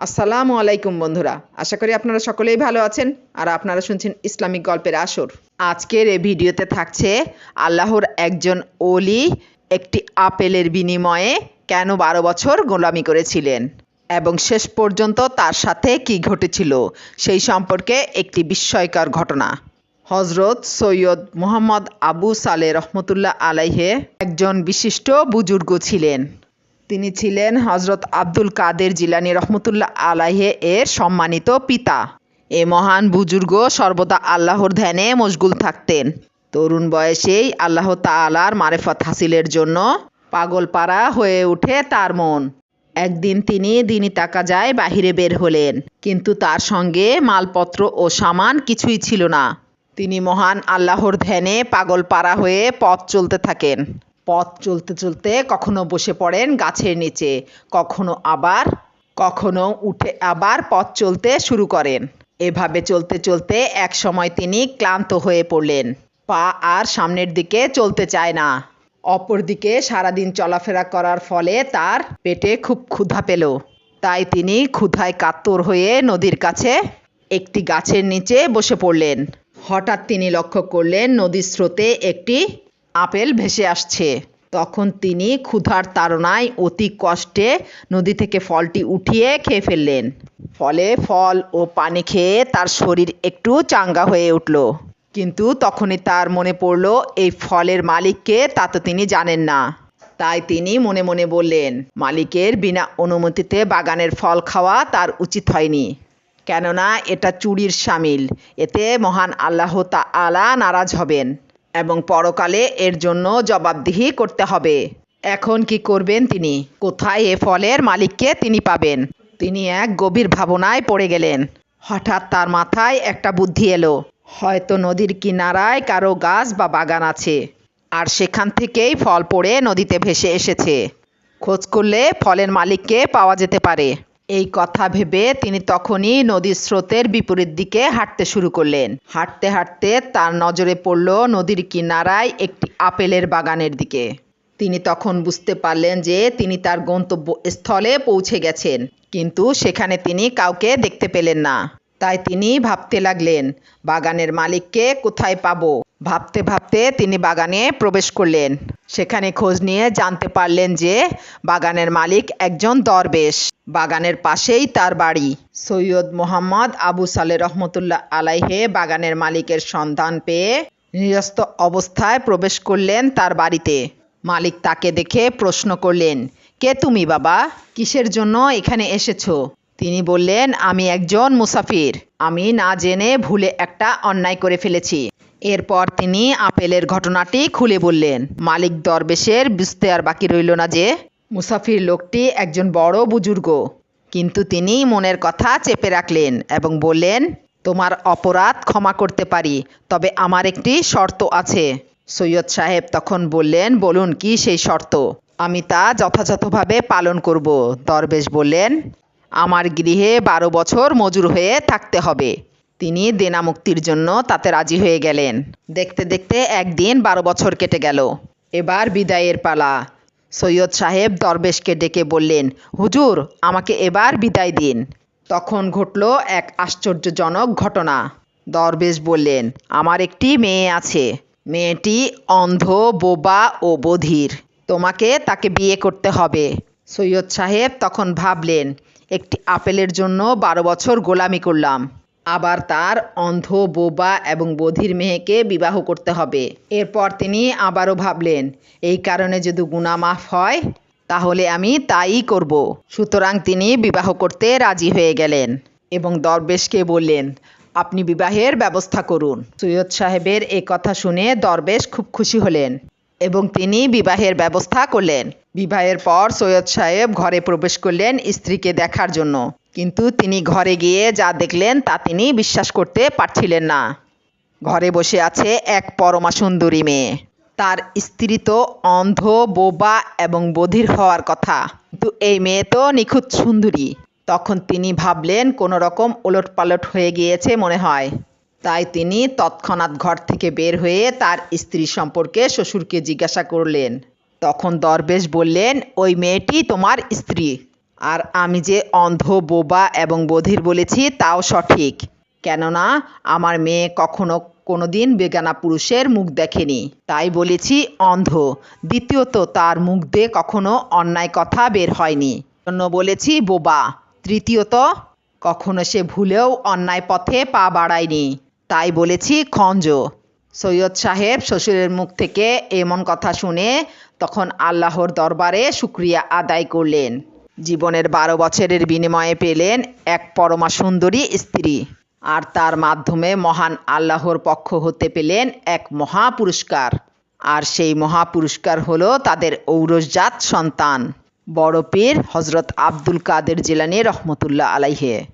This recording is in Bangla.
আসসালামু আলাইকুম বন্ধুরা। আশা করি আপনারা সকলেই ভালো আছেন আর আপনারা শুনছেন ইসলামিক গল্পের আসর। আজকের এই ভিডিওতে থাকছে আল্লাহর একজন ওলি একটি আপেলের বিনিময়ে কেন বারো বছর গোলামি করেছিলেন এবং শেষ পর্যন্ত তার সাথে কি ঘটেছিল সেই সম্পর্কে একটি বিস্ময়কর ঘটনা। হজরত সৈয়দ মোহাম্মদ আবু সালে রহমতুল্লাহ আলাইহে একজন বিশিষ্ট বুজুর্গ ছিলেন। তিনি ছিলেন হজরত আব্দুল কাদের জিলানি রহমতুল্লাহ আলাহে এর সম্মানিত পিতা। এ মহান বুজুর্গ সর্বদা আল্লাহর ধ্যানে মশগুল থাকতেন। তরুণ বয়সেই আল্লাহ তাআলার মারেফত হাসিলের জন্য পাগলপাড়া হয়ে ওঠে তার মন। একদিন তিনি দিনই টাকা যায় বাহিরে বের হলেন, কিন্তু তার সঙ্গে মালপত্র ও সামান কিছুই ছিল না। তিনি মহান আল্লাহর ধ্যানে পাগলপাড়া হয়ে পথ চলতে থাকেন। পথ চলতে চলতে কখনো বসে পড়েন গাছের নিচে, কখনো আবার, কখনো উঠে আবার পথ চলতে শুরু করেন। এভাবে চলতে চলতে এক সময় তিনি ক্লান্ত হয়ে পড়লেন। পা আর সামনের দিকে চলতে চায় না। অপরদিকে সারাদিন চলাফেরা করার ফলে তার পেটে খুব ক্ষুধা পেল। তাই তিনি ক্ষুধায় কাতর হয়ে নদীর কাছে একটি গাছের নিচে বসে পড়লেন। হঠাৎ তিনি লক্ষ্য করলেন নদীর স্রোতে একটি আপেল ভেসে আসছে। তখন তিনি ক্ষুধার তাড়নায় অতি কষ্টে নদী থেকে ফলটি উঠিয়ে খেয়ে ফেললেন। ফলে ফল ও পানি খেয়ে তার শরীর একটু চাঙ্গা হয়ে উঠল। কিন্তু তখনই তার মনে পড়ল, এই ফলের মালিককে তা তো তিনি জানেন না। তাই তিনি মনে মনে বললেন, মালিকের বিনা অনুমতিতে বাগানের ফল খাওয়া তার উচিত হয়নি। কেননা এটা চুরির সামিল। এতে মহান আল্লাহ তা আলা নারাজ হবেন। এবং পরকালে এর জন্য জবাবদিহি করতে হবে। এখন কি করবেন তিনি? কোথায় এ ফলের মালিককে তিনি পাবেন? তিনি এক গভীর ভাবনায় পড়ে গেলেন। হঠাৎ তার মাথায় একটা বুদ্ধি এলো। হয়তো নদীর কিনারায় কারও গাছ বা বাগান আছে, আর সেখান থেকেই ফল পড়ে নদীতে ভেসে এসেছে। খোঁজ করলে ফলের মালিককে পাওয়া যেতে পারে। এই কথা ভেবে তিনি তখনই নদীর স্রোতের বিপরীত দিকে হাঁটতে শুরু করলেন। হাঁটতে হাঁটতে তার নজরে পড়ল নদীর কিনারায় একটি আপেলের বাগানের দিকে। তিনি তখন বুঝতে পারলেন যে তিনি তার গন্তব্য স্থলে পৌঁছে গেছেন, কিন্তু সেখানে তিনি কাউকে দেখতে পেলেন না। তাই তিনি ভাবতে লাগলেন, বাগানের মালিককে কোথায় পাবো? ভাবতে ভাবতে তিনি বাগানে প্রবেশ করলেন। সেখানে খোঁজ নিয়ে জানতে পারলেন যে বাগানের মালিক একজন দরবেশ। বাগানের পাশেই তার বাড়ি। সৈয়দ মোহাম্মদ আবু সালে রহমতুল্লাহ আলাইহে বাগানের মালিকের সন্ধান পেয়ে নিরস্ত অবস্থায় প্রবেশ করলেন তার বাড়িতে। মালিক তাকে দেখে প্রশ্ন করলেন, কে তুমি বাবা? কিসের জন্য এখানে এসেছ? তিনি বললেন, আমি একজন মুসাফির। আমি না জেনে ভুলে একটা অন্যায় করে ফেলেছি। এরপর তিনি আপেলের ঘটনাটি খুলে বললেন, মালিক দরবেশের বুঝতে আর বাকি রইল না যে, মুসাফির লোকটি একজন বড় বুজুর্গ। কিন্তু তিনি মনের কথা চেপে রাখলেন এবং বললেন, তোমার অপরাধ ক্ষমা করতে পারি, তবে আমার একটি শর্ত আছে। সৈয়দ সাহেব তখন বললেন, বলুন কি সেই শর্ত? আমি তা যথাযথভাবে পালন করব। দরবেশ বললেন আমার গৃহে বারো বছর মজুর হয়ে থাকতে হবে। তিনি দেনামুক্তির জন্য তাতে রাজি হয়ে গেলেন। দেখতে দেখতে একদিন বারো বছর কেটে গেল। এবার বিদায়ের পালা। সৈয়দ সাহেব দরবেশকে ডেকে বললেন, হুজুর, আমাকে এবার বিদায় দিন। তখন ঘটল এক আশ্চর্যজনক ঘটনা। দরবেশ বললেন, আমার একটি মেয়ে আছে। মেয়েটি অন্ধ, বোবা ও বধির। তোমাকে তাকে বিয়ে করতে হবে। সৈয়দ সাহেব তখন ভাবলেন একটি আপেলের জন্য বারো বছর গোলামি করলাম। আবার তার অন্ধ বোবা এবং বধির মেয়েকে বিবাহ করতে হবে। এরপর তিনি আবারও ভাবলেন, এই কারণে যদি গুণা মাফ হয়, তাহলে আমি তাই করব। সুতরাং তিনি বিবাহ করতে রাজি হয়ে গেলেন এবং দরবেশকে বললেন, আপনি বিবাহের ব্যবস্থা করুন। সৈয়দ সাহেবের এ কথা শুনে দরবেশ খুব খুশি হলেন। এবং তিনি বিবাহের ব্যবস্থা করলেন। বিবাহের পর সৈয়দ সাহেব ঘরে প্রবেশ করলেন স্ত্রীকে দেখার জন্য। কিন্তু তিনি ঘরে গিয়ে যা দেখলেন তা তিনি বিশ্বাস করতে পারছিলেন না। ঘরে বসে আছে এক পরমা সুন্দরী মেয়ে। তার স্ত্রী তো অন্ধ, বোবা এবং বধির হওয়ার কথা। কিন্তু এই মেয়ে তো নিখুঁত সুন্দরী। তখন তিনি ভাবলেন কোনো রকম ওলট পালট হয়ে গিয়েছে মনে হয়। তাই তিনি তৎক্ষণাৎ ঘর থেকে বের হয়ে তার স্ত্রী সম্পর্কে শ্বশুরকে জিজ্ঞাসা করলেন। তখন দরবেশ বললেন, ওই মেয়েটি তোমার স্ত্রী। আর আমি যে অন্ধ, বোবা এবং বধির বলেছি তাও সঠিক। কেননা আমার মেয়ে কখনো কোনো দিন বেগানা পুরুষের মুখ দেখেনি। তাই বলেছি অন্ধ। দ্বিতীয়ত তার মুখ দিয়ে কখনো অন্যায় কথা বের হয়নি। জন্য বলেছি বোবা। তৃতীয়ত কখনো সে ভুলেও অন্যায় পথে পা বাড়ায়নি। তাই বলেছি, খঞ্জ। সৈয়দ সাহেব শ্বশুরের মুখ থেকে এমন কথা শুনে তখন আল্লাহর দরবারে শুক্রিয়া আদায় করলেন। জীবনের বারো বছরের বিনিময়ে পেলেন এক পরমা সুন্দরী স্ত্রী। আর তার মাধ্যমে মহান আল্লাহর পক্ষ হতে পেলেন এক মহা পুরস্কার আর সেই মহা পুরস্কার হলো তাদের ঔরসজাত সন্তান, বড় পীর হজরত আব্দুল কাদের জিলানী রহমতুল্লাহ আলাইহে।